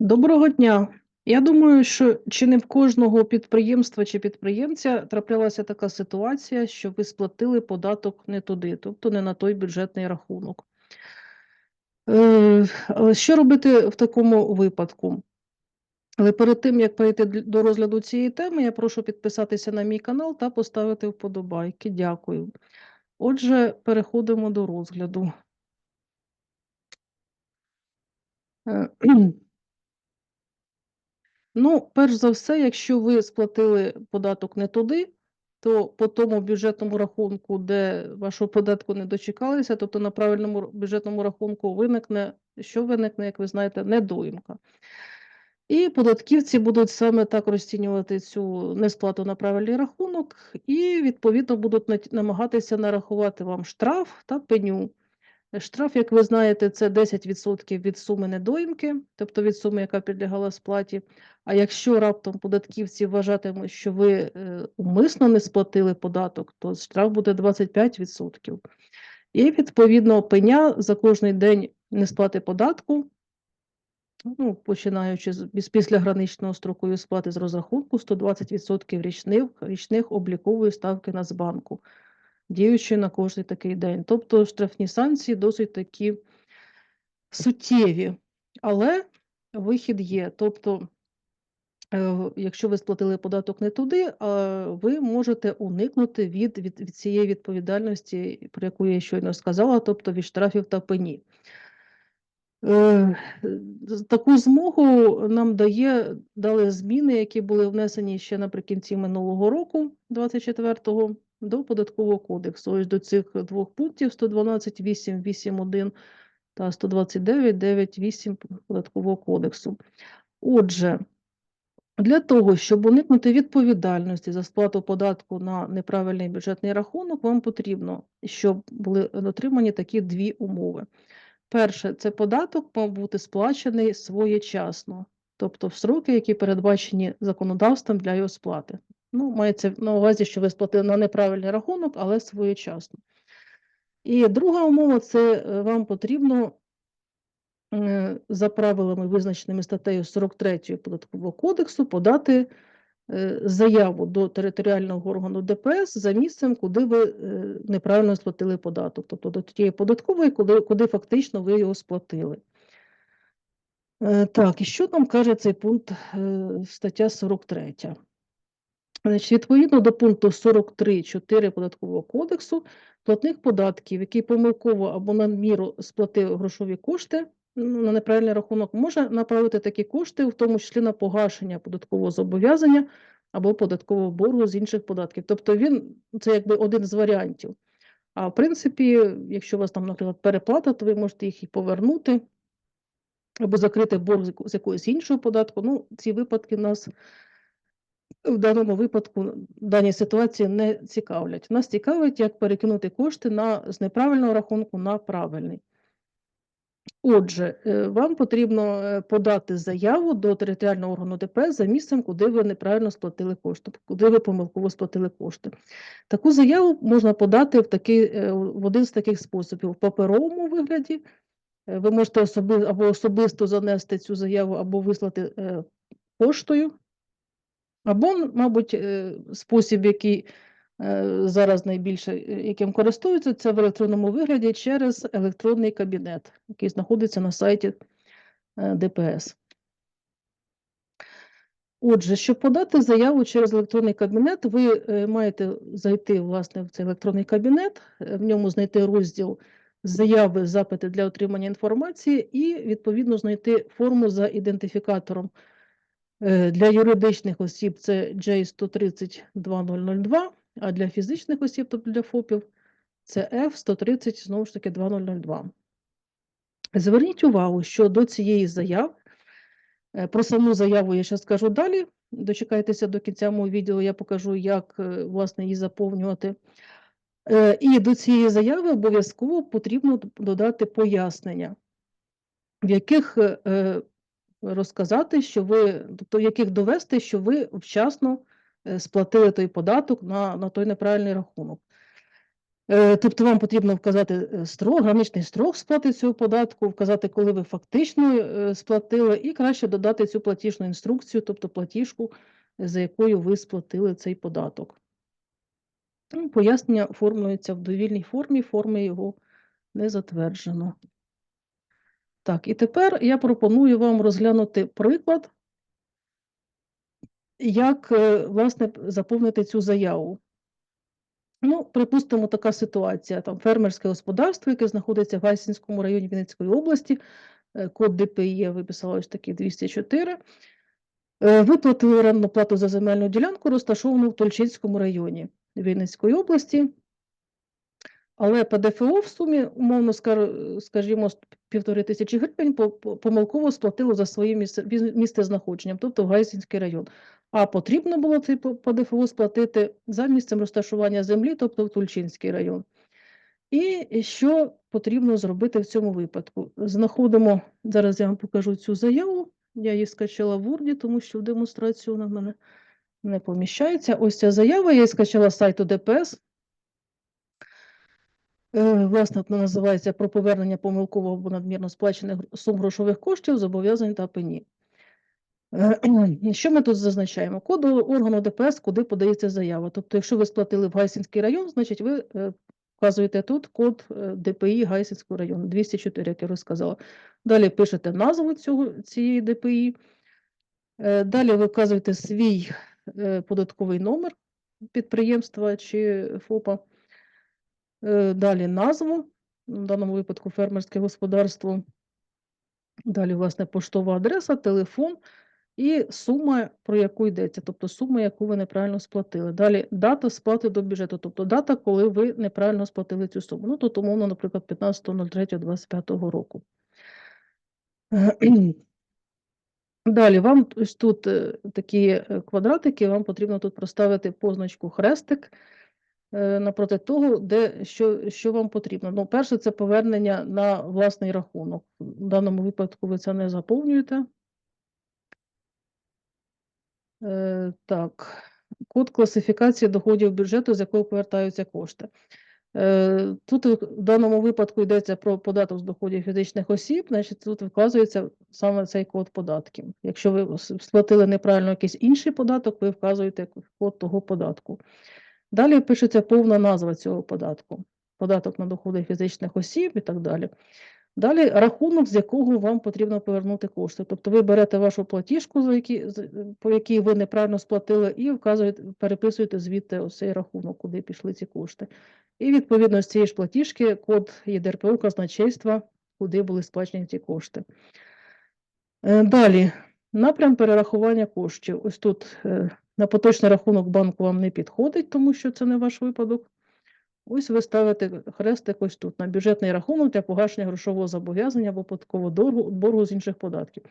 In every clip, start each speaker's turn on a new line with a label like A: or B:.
A: Доброго дня. Я думаю, що чи не в кожного підприємства чи підприємця траплялася така ситуація, що ви сплатили податок не туди, тобто не на той бюджетний рахунок. Е, що робити в такому випадку? Але перед тим, як перейти до розгляду цієї теми, я прошу підписатися на мій канал та поставити вподобайки. Дякую. Отже, переходимо до розгляду. Ну, перш за все, якщо ви сплатили податок не туди, то по тому бюджетному рахунку, де вашого податку не дочекалися, тобто на правильному бюджетному рахунку виникне, що виникне, як ви знаєте, недоїмка. І податківці будуть саме так розцінювати цю несплату на правильний рахунок, і відповідно будуть намагатися нарахувати вам штраф та пеню. Штраф, як ви знаєте, це 10% від суми недоїмки, тобто від суми, яка підлягала сплаті. А якщо раптом податківці вважатимуть, що ви е, умисно не сплатили податок, то штраф буде 25%. І відповідно пеня за кожний день несплати податку, ну, починаючи з після граничного строку сплати з розрахунку 120% річних, річних облікової ставки Нацбанку діючи на кожний такий день. Тобто штрафні санкції досить такі суттєві, але вихід є. Тобто, е, якщо ви сплатили податок не туди, ви можете уникнути від, від, від цієї відповідальності, про яку я щойно сказала, тобто від штрафів та пені. Е, Таку змогу нам дає, дали зміни, які були внесені ще наприкінці минулого року, 24-го, до податкового кодексу. Ось до цих двох пунктів 112.8.8.1 та 129.9.8 податкового кодексу. Отже, для того, щоб уникнути відповідальності за сплату податку на неправильний бюджетний рахунок, вам потрібно, щоб були дотримані такі дві умови. Перше, це податок мав бути сплачений своєчасно, тобто в строки, які передбачені законодавством для його сплати. Ну, мається на увазі, що ви сплатили на неправильний рахунок, але своєчасно. І друга умова це е, вам потрібно е, за правилами, визначеними статтею 43 податкового кодексу, подати е, заяву до територіального органу ДПС за місцем, куди ви неправильно сплатили податок, тобто до тієї податкової, куди, куди фактично ви його сплатили. Так, і що нам каже цей пункт стаття 43? Значить, відповідно до пункту 43.4 податкового кодексу, платник податків, який помилково або надміру сплатив грошові кошти ну, на неправильний рахунок, може направити такі кошти, в тому числі на погашення податкового зобов'язання або податкового боргу з інших податків. Тобто він це якби один з варіантів. А в принципі, якщо у вас там, наприклад, переплата, то ви можете їх і повернути або закрити борг з якогось іншого податку. Ну, ці випадки в нас в даному випадку в даній ситуації не цікавлять. Нас цікавить, як перекинути кошти на, з неправильного рахунку на правильний. Отже, е, вам потрібно е, подати заяву до територіального органу ДПС за місцем, куди ви неправильно сплатили кошти, куди ви помилково сплатили кошти. Таку заяву можна подати в, такий, е, в один з таких способів: в паперовому вигляді. Ви можете особи, або особисто занести цю заяву, або вислати поштою. Або, мабуть, е, спосіб, який е, зараз найбільше е, яким користуються, це в електронному вигляді через електронний кабінет, який знаходиться на сайті ДПС. Отже, щоб подати заяву через електронний кабінет, ви маєте зайти власне в цей електронний кабінет, в ньому знайти розділ заяви, запити для отримання інформації і відповідно знайти форму за ідентифікатором Для юридичних осіб це J130-2002, а для фізичних осіб, тобто для ФОПів, це F130, знову ж таки, 2002. Зверніть увагу, що до цієї заяви, е, про саму заяву я ще скажу далі. Дочекайтеся до кінця мого відео, я покажу, як е, власне її заповнювати. Е, І до цієї заяви обов'язково потрібно додати пояснення, в яких е, е, розказати, що ви, тобто яких довести, що ви вчасно е, сплатили той податок на, на той неправильний рахунок. Е, Тобто вам потрібно вказати е, строк, граничний строк сплати цього податку, вказати, коли ви фактично сплатили, і краще додати цю платіжну інструкцію, тобто платіжку, за якою ви сплатили цей податок. Ну, Пояснення оформлюється в довільній формі, форми його не затверджено. Так, і тепер я пропоную вам розглянути приклад, як, е, власне, заповнити цю заяву. Ну, припустимо, така ситуація. Там фермерське господарство, яке знаходиться в Гайсінському районі Вінницької області, е, код ДПІ виписала ось такий 204. Е, Виплатили орендну плату за земельну ділянку, розташовану в Тольчинському районі Вінницької області. Але ПДФО в сумі, умовно скажімо, півтори тисячі гривень по- по- помилково сплатило за своїм місце, віз- місцезнаходженням, тобто в Гайсінський район. А потрібно було цей ПДФО сплатити за місцем розташування землі, тобто в Тульчинський район. І що потрібно зробити в цьому випадку? Знаходимо, зараз я вам покажу цю заяву. Я її скачала в Word, тому що в демонстрацію вона в мене не поміщається. Ось ця заява, я її скачала з сайту ДПС. Е, Власне, називається про повернення помилково або надмірно сплачених сум грошових коштів, зобов'язань та пені. Е, Що ми тут зазначаємо? Код органу ДПС, куди подається заява. Тобто, якщо ви сплатили в Гайсінський район, значить ви е, вказуєте тут код ДПІ Гайсінського району, 204, як я розказала. Далі пишете назву цього, цієї ДПІ. Далі ви вказуєте свій податковий номер підприємства чи ФОПа. Е, Далі назву, в даному випадку фермерське господарство. Далі, власне, поштова адреса, телефон і сума, про яку йдеться, тобто сума, яку ви неправильно сплатили. Далі дата сплати до бюджету, тобто дата, коли ви неправильно сплатили цю суму. Ну, тут, умовно, наприклад, 15.03.25 року. Далі вам ось тут е, такі е, квадратики, вам потрібно тут проставити позначку хрестик напроти того, де що, що вам потрібно. Ну, перше, це повернення на власний рахунок. В даному випадку ви це не заповнюєте. Е, Так, код класифікації доходів бюджету, з якого повертаються кошти. Е, Тут в даному випадку йдеться про податок з доходів фізичних осіб, значить тут вказується саме цей код податків. Якщо ви сплатили неправильно якийсь інший податок, ви вказуєте код того податку. Далі пишеться повна назва цього податку. Податок на доходи фізичних осіб і так далі. Далі рахунок, з якого вам потрібно повернути кошти. Тобто ви берете вашу платіжку, за які, по якій ви неправильно сплатили, і вказуєте, переписуєте звідти ось цей рахунок, куди пішли ці кошти. І відповідно з цієї ж платіжки код ЄДРПО казначейства, куди були сплачені ці кошти. Е, Далі, напрям перерахування коштів. Ось тут е, на поточний рахунок банку вам не підходить, тому що це не ваш випадок. Ось ви ставите хрестик ось тут на бюджетний рахунок для погашення грошового зобов'язання або податкового боргу, з інших податків.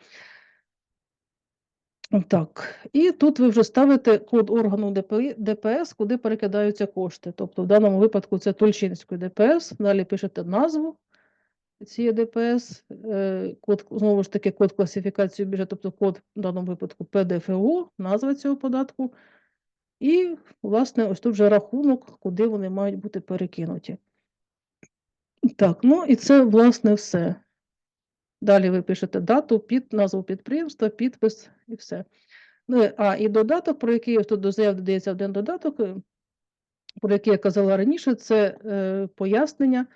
A: Так, і тут ви вже ставите код органу ДПС, куди перекидаються кошти. Тобто в даному випадку це Тульчинський ДПС, далі пишете назву цієї ДПС, е, код, знову ж таки, код класифікації бюджету, тобто код в даному випадку ПДФО, назва цього податку. І, власне, ось тут вже рахунок, куди вони мають бути перекинуті. Так, ну і це, власне, все. Далі ви пишете дату, під назву підприємства, підпис і все. Ну, а і додаток, про який ось тут до заяв додається один додаток, е, про який я казала раніше, це е, пояснення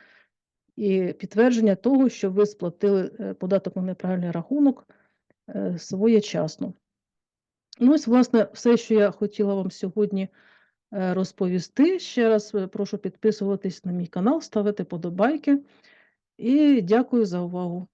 A: і підтвердження того, що ви сплатили е, податок на неправильний рахунок е, своєчасно. Ну, ось, власне, все, що я хотіла вам сьогодні е, розповісти. Ще раз прошу підписуватись на мій канал, ставити подобайки. І дякую за увагу.